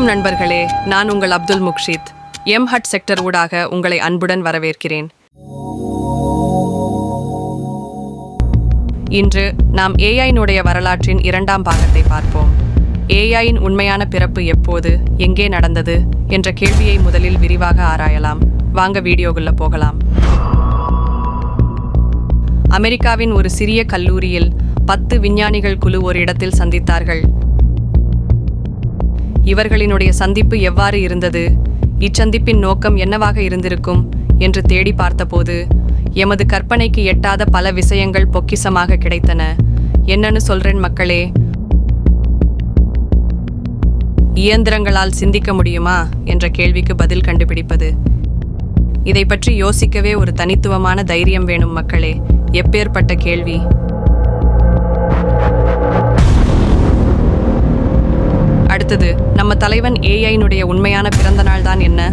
வணக்கம் நண்பர்களே நான் உங்கள் Abdul Mukshid. M hut sector ஊடாக உங்களை அன்புடன் வரவேற்கிறேன். இன்று நாம் ஏஐனுடைய வரலாற்றின் இரண்டாம் பாகத்தை பார்ப்போம். ஏஐயின் உண்மையான பிறப்பு எப்போது எங்கே நடந்தது என்ற கேள்வியை முதலில் விரிவாக ஆராயலாம். வாங்க வீடியோக்குள்ள போகலாம். அமெரிக்காவின் ஒரு சிறிய கல்லூரியில் பத்து விஞ்ஞானிகள் குழு ஒரு இடத்தில் சந்தித்தார்கள். இவர்களினுடைய சந்திப்பு எவ்வாறு இருந்தது? இச்சந்திப்பின் நோக்கம் என்னவாக இருந்திருக்கும்? என்று தேடி பார்த்தபோது எமது கற்பனைக்கு எட்டாத பல விஷயங்கள் பொக்கிசமாக கிடைத்தன. என்னன்னு சொல்றேன் மக்களே. இயந்திரங்களால் சிந்திக்க முடியுமா? என்ற கேள்விக்கு பதில் கண்டுபிடிப்பது. இதை பற்றி யோசிக்கவே ஒரு தனித்துவமான தைரியம் வேணும் மக்களே. எப்பேற்பட்ட கேள்வி. அடுத்தது நம்ம தலைவன் ஏஐனுடைய உண்மையான பிறந்த நாள் தான் என்ன?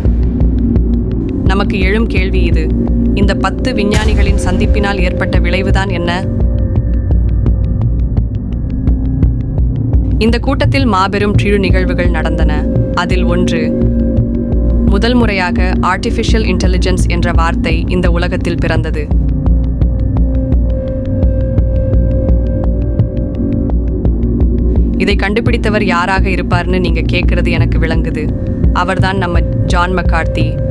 நமக்கு எழும் கேள்வி இது. இந்த பத்து விஞ்ஞானிகளின் சந்திப்பினால் ஏற்பட்ட விளைவுதான் என்ன? இந்த கூட்டத்தில் மாபெரும் கீழ் நிகழ்வுகள் நடந்தன. அதில் ஒன்று முதல் முறையாக ஆர்டிஃபிஷியல் இன்டெலிஜென்ஸ் என்ற வார்த்தை இந்த உலகத்தில் பிறந்தது. இதை கண்டுபிடித்தவர் யாராக இருப்பார்னு நீங்க கேட்கறது எனக்கு விளங்குது. அவர்தான் நம்ம ஜான் மக்கார்த்தி.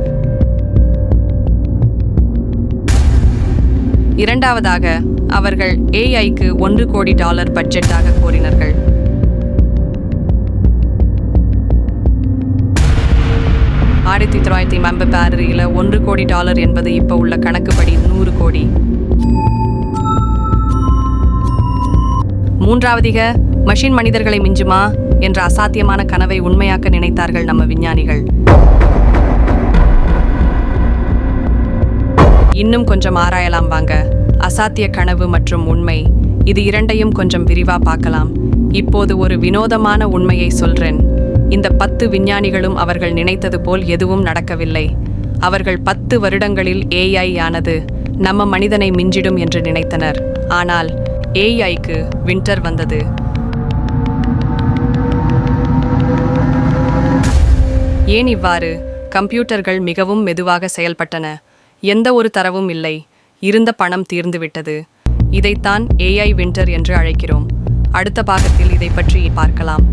இரண்டாவதாக அவர்கள் ஏஐக்கு ஒன்று கோடி டாலர் பட்ஜெட்டாக கோரினார்கள். ஆயிரத்தி தொள்ளாயிரத்தி ஐம்பத்தி ஆறில் ஒன்று கோடி டாலர் என்பது இப்போ உள்ள கணக்குப்படி நூறு கோடி. மூன்றாவதிக மஷின் மனிதர்களை மிஞ்சுமா என்ற அசாத்தியமான கனவை உண்மையாக்க நினைத்தார்கள் நம்ம விஞ்ஞானிகள். இன்னும் கொஞ்சம் ஆராயலாம் வாங்க. அசாத்திய கனவு மற்றும் உண்மை இது இரண்டையும் கொஞ்சம் விரிவா பார்க்கலாம். இப்போது ஒரு வினோதமான உண்மையை சொல்றேன். இந்த பத்து விஞ்ஞானிகளும் அவர்கள் நினைத்தது போல் எதுவும் நடக்கவில்லை. அவர்கள் பத்து வருடங்களில் ஏஐ ஆனது நம்ம மனிதனை மிஞ்சிடும் என்று நினைத்தனர். ஆனால் ஏஐக்கு வின்டர் வந்தது. ஏன் இவ்வாறு? கம்ப்யூட்டர்கள் மிகவும் மெதுவாக செயல்பட்டன. எந்த ஒரு தரவும் இல்லை. இருந்த பணம் தீர்ந்துவிட்டது. இதைத்தான் ஏஐ வின்டர் என்று அழைக்கிறோம். அடுத்த பாகத்தில் இதை பற்றி பார்க்கலாம்.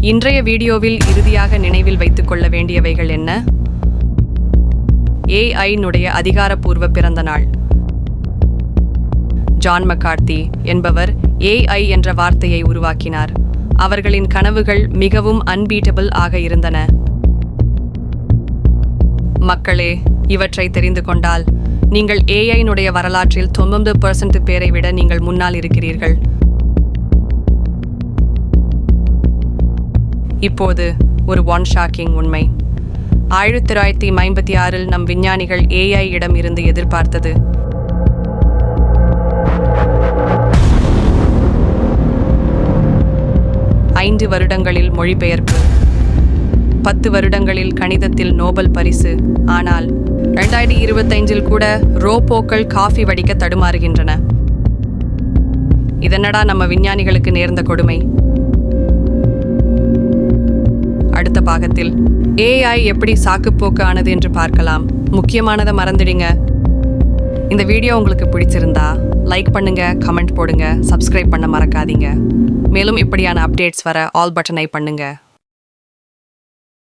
இன்றைய வீடியோவில் இறுதியாக நினைவில் வைத்துக் கொள்ள வேண்டியவைகள் என்ன? ஏஐனுடைய அதிகாரப்பூர்வ பிறந்த நாள். ஜான் மக்கார்த்தி என்பவர் ஏஐ என்ற வார்த்தையை உருவாக்கினார். அவர்களின் கனவுகள் மிகவும் அன்பீட்டபிள் ஆக இருந்தன. மக்களே இவற்றை தெரிந்து கொண்டால் நீங்கள் ஏஐனுடைய வரலாற்றில் தொண்ணூறு பர்சன்ட் பேரை விட நீங்கள் முன்னால் இருக்கிறீர்கள். இப்போது ஒரு ஒன் ஷாக்கிங் உண்மை. ஆயிரத்தி தொள்ளாயிரத்தி ஐம்பத்தி ஆறில் நம் விஞ்ஞானிகள் ஏஐ இடம் இருந்து எதிர்பார்த்தது. ஐந்து வருடங்களில் மொழிபெயர்ப்பு. பத்து வருடங்களில் கணிதத்தில் நோபல் பரிசு. ஆனால் ரெண்டாயிரத்தி இருபத்தைந்தில் கூட ரோபோக்கள் காஃபி வடிக்க தடுமாறுகின்றன. இதனடா நம்ம விஞ்ஞானிகளுக்கு நேர்ந்த கொடுமை. அடுத்த பாகத்தில் ஏஐ எப்படி சாக்குப்போக்கு ஆனது என்று பார்க்கலாம். முக்கியமானதை மறந்துடுங்க. இந்த வீடியோ உங்களுக்கு பிடிச்சிருந்தா லைக் பண்ணுங்க கமெண்ட் போடுங்க சப்ஸ்கிரைப் பண்ண மறக்காதீங்க. மேலும் இப்படியான அப்டேட்ஸ் வர ஆல் பட்டனை பண்ணுங்கள்